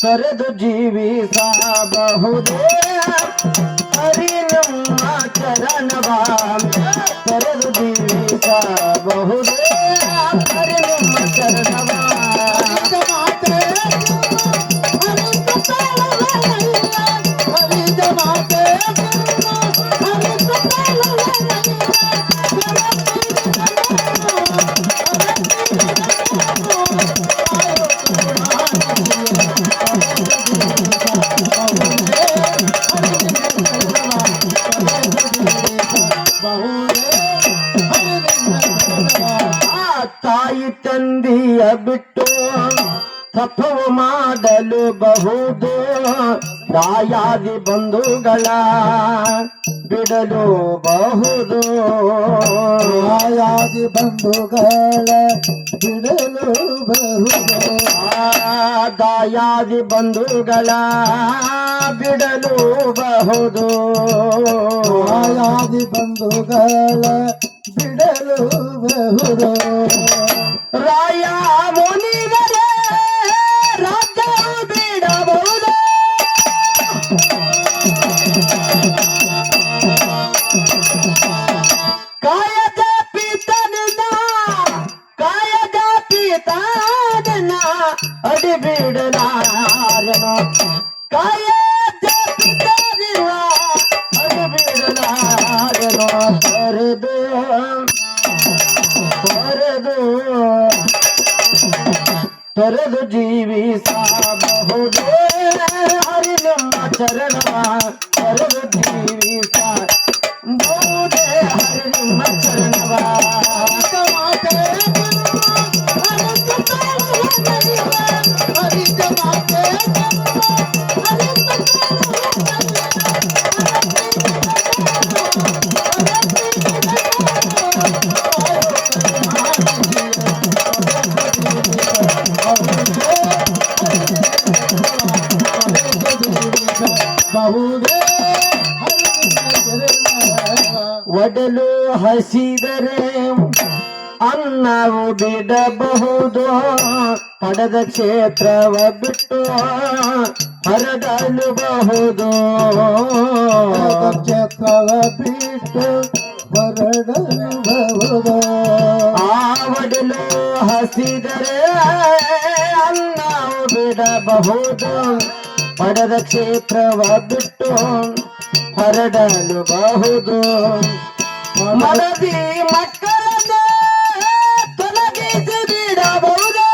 ಕರೆದು ಜೀವಿಸಬಹುದೇ ಹರಿ ನಮ್ಮ ಚರಣವ ಕರೆದು ಜೀವಿಸಬಹುದೇ ತಾಯಿ ತಂದೆಯ ಬಿಟ್ಟು ತಪವು ಮಾಡಲು ಬಹುದು ತಾಯಾದಿ ಬಂಧುಗಳ ಬಿಡಲು ಬಹುದು. ಆಯಾದಿ ಬಂಧುಗಳ ಬಿಡಲು ಬಹುದು. ಆ ದಾಯಾದಿ ಬಂಧುಗಳ ಬಿಡಲು ಬಹುದು. ಆಯಾದಿ ಬಂಧುಗಳ ಬಿಡಲು ಬಹುದು. ರಾಯ ಪಿತನ ಅಡಿ ಬಿಡಲಾರನ ಕಾಯಕ ಪಿತನಿಲ್ಲ ಅಡಿ ಬಿಡಲಾರನ ಕರೆದು ತೊರೆದು ತೊರೆದು ಜೀವಿಸಬಹುದೇ ಹರಿ ನಮ್ಮ ಚರಣವ ತೊರೆದು ಜೀವಿಸಬಹುದೇ ಹರಿ ನಿಮ್ಮ ಚರಣವ ಒಡಲು ಹಸಿದರೆ ಅನ್ನವು ಬಿಡಬಹುದು ಪಡೆದ ಕ್ಷೇತ್ರವ ಬಿಟ್ಟು ಹರಡಲಬಹುದು ಕ್ಷೇತ್ರವ ಬಿಟ್ಟು ಹೊರಡಲು ಬಹುದು ಆವಡಲು ಹಸಿದರೆ ಅನ್ನವು ಬಿಡಬಹುದು ಪಡೆದ ಕ್ಷೇತ್ರವ ಬಿಟ್ಟು ಹರಡಲು ಬಹುದು. ಮಡದಿ ಮಕ್ಕಳನ್ನೇ ತೊಲಗಿಸಿ ಬಿಡಬಹುದು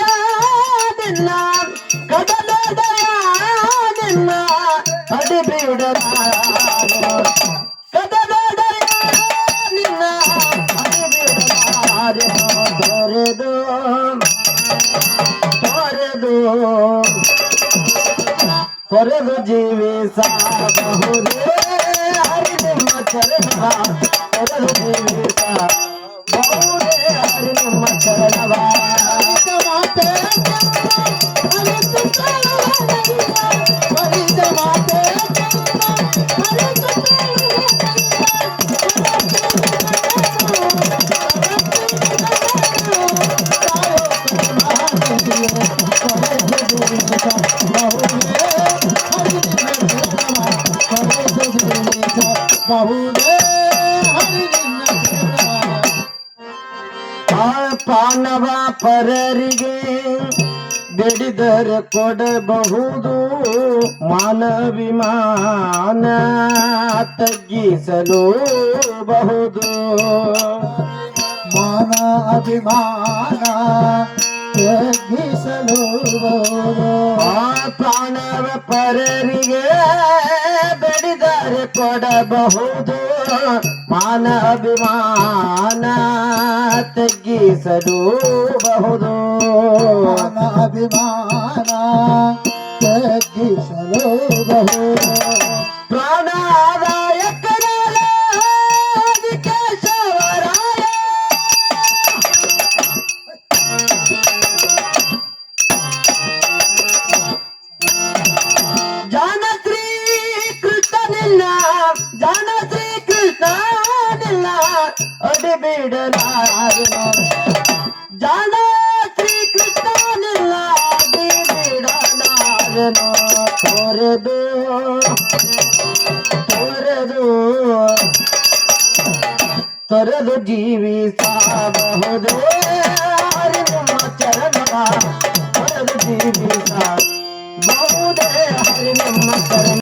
ಕದಲದಯಾದಿಲ್ಲ ಕದಲದಯಾದಿಲ್ಲ ಅಡಿ ಬಿಡಲಾರ ਫਰਦ ਜੀਵੇ ਸਾ ਬਹੁਰੇ ਹਰਿ ਦੇ ਮਚਰਨਾ ਫਰਦ ਜੀਵੇ ਸਾ ਬਹੁਰੇ ਹਰਿ ਦੇ ਮਚਰਨਾ ಬಹುದೇ ಪಾನವ ಪರರಿಗೆ ಬೆಡಿದರೆ ಕೊಡಬಹುದು ಮಾನವಿಮಾನ ತಗ್ಗಿಸಲು ಬಹುದು. ಮಾನ ಅಭಿಮಾನ ತಗ್ಗಿಸಲು ಆ ಪ್ರಾಣವ ಪರರಿಗೆ ಕೊಡಬಹುದು. ಮಾನ ಅಭಿಮಾನ ತಗ್ಗಿಸಲು ಬಹುದು ಮಾನ ಅಭಿಮಾನ ತಗ್ಗಿಸಲು ಬಹುದು ಬಿಡಲಾರನು ಜಾಣ ಶ್ರೀಕೃಷ್ಣನಿಲ್ಲ ಆಗಿ ಬಿಡಲಾರನು ತೊರೆದು ತೊರೆದು ತೊರೆದು ಜೀವಿಸಬಹುದು ಹರಿ ನಮ್ಮ ಚರಣವ ತೊರೆದು ಜೀವಿಸಬಹುದೇ ಹರಿ ನಮ್ಮ ಚರಣ